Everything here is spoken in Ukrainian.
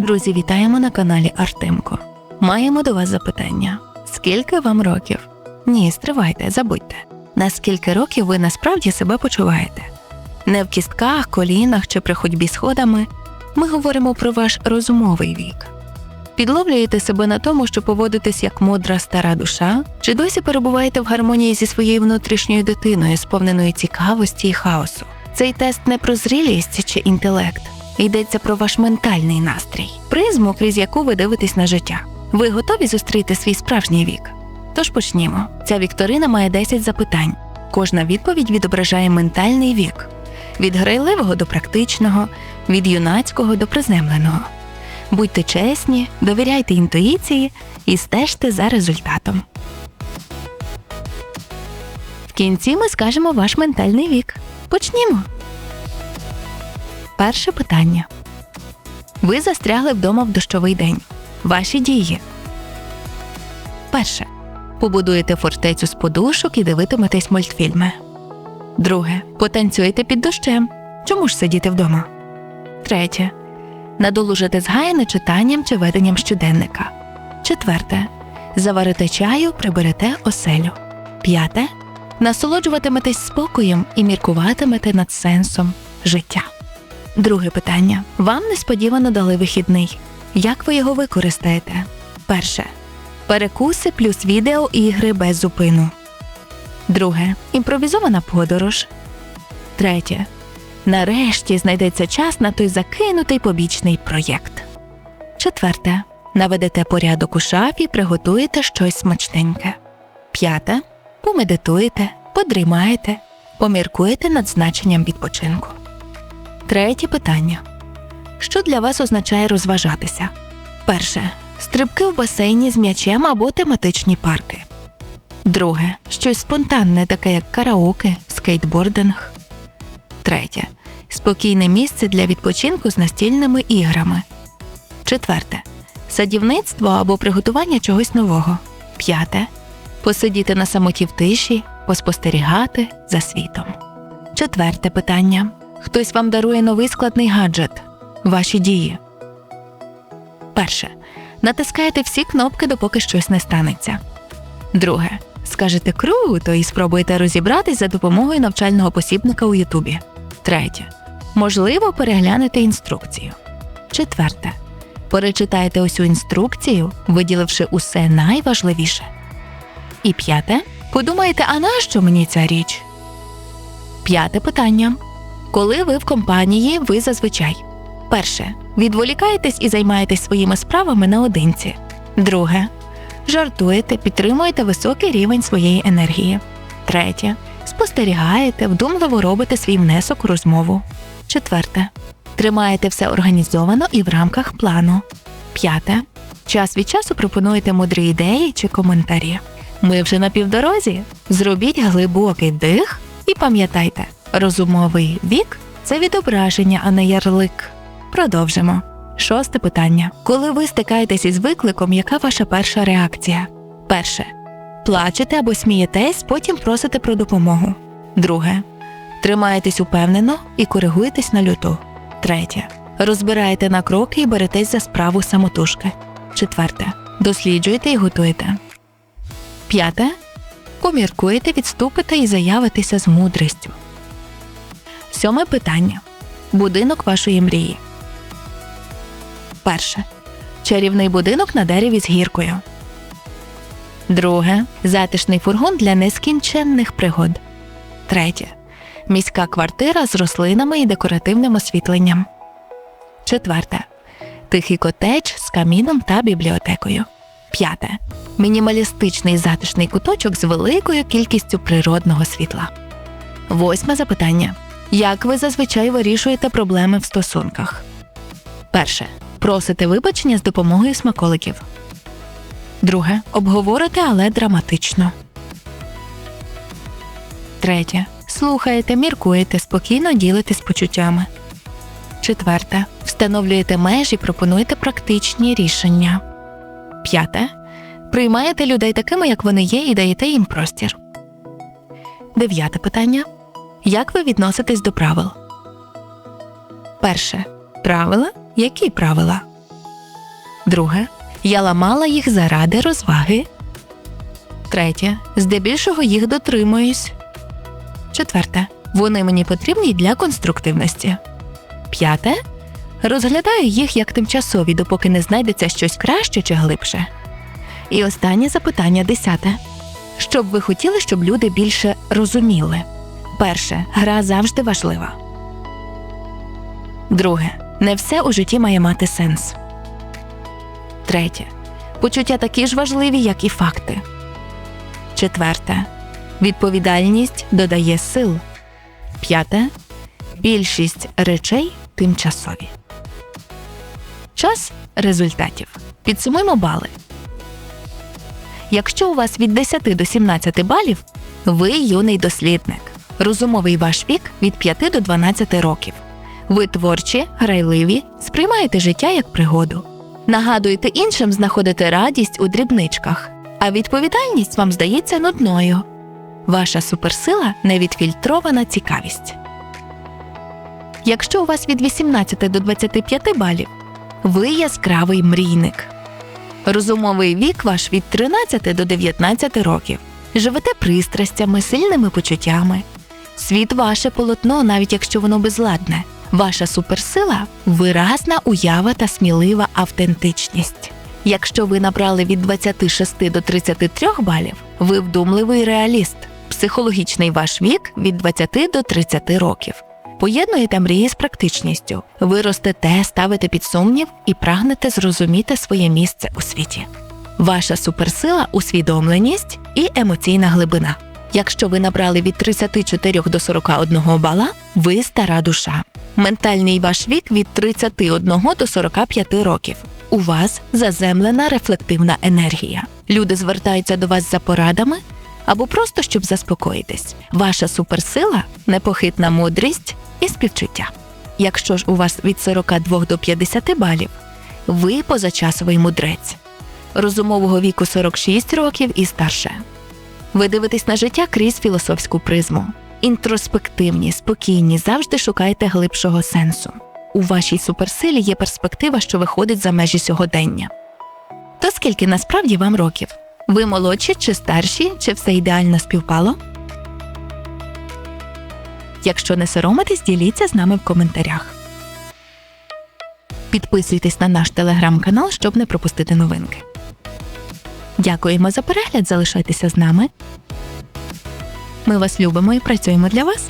Друзі, вітаємо на каналі Артемко. Маємо до вас запитання: скільки вам років? Ні, стривайте, забудьте. На скільки років ви насправді себе почуваєте? Не в кістках, колінах чи при ходьбі сходами. Ми говоримо про ваш розумовий вік. Підловлюєте себе на тому, що поводитесь як мудра стара душа, чи досі перебуваєте в гармонії зі своєю внутрішньою дитиною, сповненою цікавості і хаосу. Цей тест не про зрілість чи інтелект, йдеться про ваш ментальний настрій, призму, крізь яку ви дивитесь на життя. Ви готові зустріти свій справжній вік? Тож почнімо. Ця вікторина має 10 запитань. Кожна відповідь відображає ментальний вік від грайливого до практичного, від юнацького до приземленого. Будьте чесні, довіряйте інтуїції і стежте за результатом. В кінці ми скажемо ваш ментальний вік. Почнімо. Перше питання. Ви застрягли вдома в дощовий день. Ваші дії. Перше. Побудуєте фортецю з подушок і дивитиметесь мультфільми. Друге. Потанцюєте під дощем. Чому ж сидіти вдома? Третє. Надолужите згаяне читанням чи веденням щоденника. Четверте. Заварите чаю, приберете оселю. П'яте. Насолоджуватиметесь спокоєм і міркуватимете над сенсом життя. Друге питання. Вам несподівано дали вихідний. Як ви його використаєте? Перше. Перекуси плюс відео ігри без зупину. Друге. Імпровізована подорож. Третє. Нарешті знайдеться час на той закинутий побічний проєкт. Четверте. Наведете порядок у шафі, приготуєте щось смачненьке. П'яте. Помедитуєте, подрімаєте, поміркуєте над значенням відпочинку. Третє питання. Що для вас означає розважатися? Перше. Стрибки в басейні з м'ячем або тематичні парки. Друге. Щось спонтанне, таке як караоке, скейтбординг. Третє. Спокійне місце для відпочинку з настільними іграми. Четверте. Садівництво або приготування чогось нового. П'яте. Посидіти на самоті в тиші, поспостерігати за світом. Четверте питання. Хтось вам дарує новий складний гаджет. Ваші дії. Перше. Натискаєте всі кнопки, допоки щось не станеться. Друге. Скажете круто і спробуєте розібратись за допомогою навчального посібника у Ютубі. Третє. Можливо, переглянете інструкцію. Четверте. Перечитаєте усю інструкцію, виділивши усе найважливіше. І п'яте. Подумаєте, а нащо мені ця річ? П'яте питання. Коли ви в компанії, ви зазвичай перше. Відволікаєтесь і займаєтесь своїми справами наодинці. Друге. Жартуєте, підтримуєте високий рівень своєї енергії. Третє. Спостерігаєте, вдумливо робите свій внесок у розмову. Четверте. Тримаєте все організовано і в рамках плану. П'яте. Час від часу пропонуєте мудрі ідеї чи коментарі. Ми вже на півдорозі. Зробіть глибокий дих і пам'ятайте, розумовий вік це відображення, а не ярлик. Продовжимо. Шосте питання. Коли ви стикаєтесь із викликом, яка ваша перша реакція? Перше. Плачете або смієтесь, потім просите про допомогу. Друге. Тримаєтесь упевнено і коригуєтесь на люту. Третє. Розбираєте на кроки і беретесь за справу самотужки. Четверте. Досліджуєте і готуєте. П'яте. Поміркуєте, відступите і заявитеся з мудрістю. Сьоме питання. Будинок вашої мрії. Перше. Чарівний будинок на дереві з гіркою. Друге. Затишний фургон для нескінченних пригод. Третє. Міська квартира з рослинами і декоративним освітленням. Четверте. Тихий котедж з каміном та бібліотекою. П'яте. Мінімалістичний затишний куточок з великою кількістю природного світла. Восьме запитання. Як ви зазвичай вирішуєте проблеми в стосунках? Перше. Просите вибачення з допомогою смаколиків. Друге. Обговорите, але драматично. Третє. Слухаєте, міркуєте, спокійно ділитесь почуттями. Четверте. Встановлюєте межі, пропонуєте практичні рішення. П'яте. Приймаєте людей такими, як вони є, і даєте їм простір. Дев'яте питання. Як ви відноситесь до правил? Перше. Правила? Які правила? Друге. Я ламала їх заради розваги. Третє. Здебільшого їх дотримуюсь. Четверте. Вони мені потрібні для конструктивності. П'яте. Розглядаю їх як тимчасові, допоки не знайдеться щось краще чи глибше. І останнє запитання десяте. Що б ви хотіли, щоб люди більше розуміли? Перше, гра завжди важлива. Друге, не все у житті має мати сенс. Третє. Почуття такі ж важливі, як і факти. Четверте. Відповідальність додає сил. П'яте. Більшість речей тимчасові. Час результатів. Підсумуємо бали. Якщо у вас від 10 до 17 балів, ви юний дослідник. Розумовий ваш вік від 5 до 12 років. Ви творчі, грайливі, сприймаєте життя як пригоду. Нагадуєте іншим знаходити радість у дрібничках, а відповідальність вам здається нудною. Ваша суперсила невідфільтрована цікавість. Якщо у вас від 18 до 25 балів, ви яскравий мрійник. Розумовий вік ваш від 13 до 19 років. Живете пристрастями, сильними почуттями. Світ ваше полотно, навіть якщо воно безладне. Ваша суперсила виразна уява та смілива автентичність. Якщо ви набрали від 26 до 33 балів, ви вдумливий реаліст. Психологічний ваш вік від 20 до 30 років. Поєднуєте мрії з практичністю. Ви ростете, ставите під сумнів і прагнете зрозуміти своє місце у світі. Ваша суперсила усвідомленість і емоційна глибина. Якщо ви набрали від 34 до 41 бала, ви стара душа. Ментальний ваш вік від 31 до 45 років. У вас заземлена рефлективна енергія. Люди звертаються до вас за порадами або просто щоб заспокоїтись. Ваша суперсила непохитна мудрість і співчуття. Якщо ж у вас від 42 до 50 балів, ви позачасовий мудрець. Розумового віку 46 років і старше. Ви дивитесь на життя крізь філософську призму. Інтроспективні, спокійні, завжди шукаєте глибшого сенсу. У вашій суперсилі є перспектива, що виходить за межі сьогодення. То скільки насправді вам років? Ви молодші чи старші, чи все ідеально співпало? Якщо не соромитесь, діліться з нами в коментарях. Підписуйтесь на наш телеграм-канал, щоб не пропустити новинки. Дякуємо за перегляд, залишайтеся з нами. Ми вас любимо і працюємо для вас.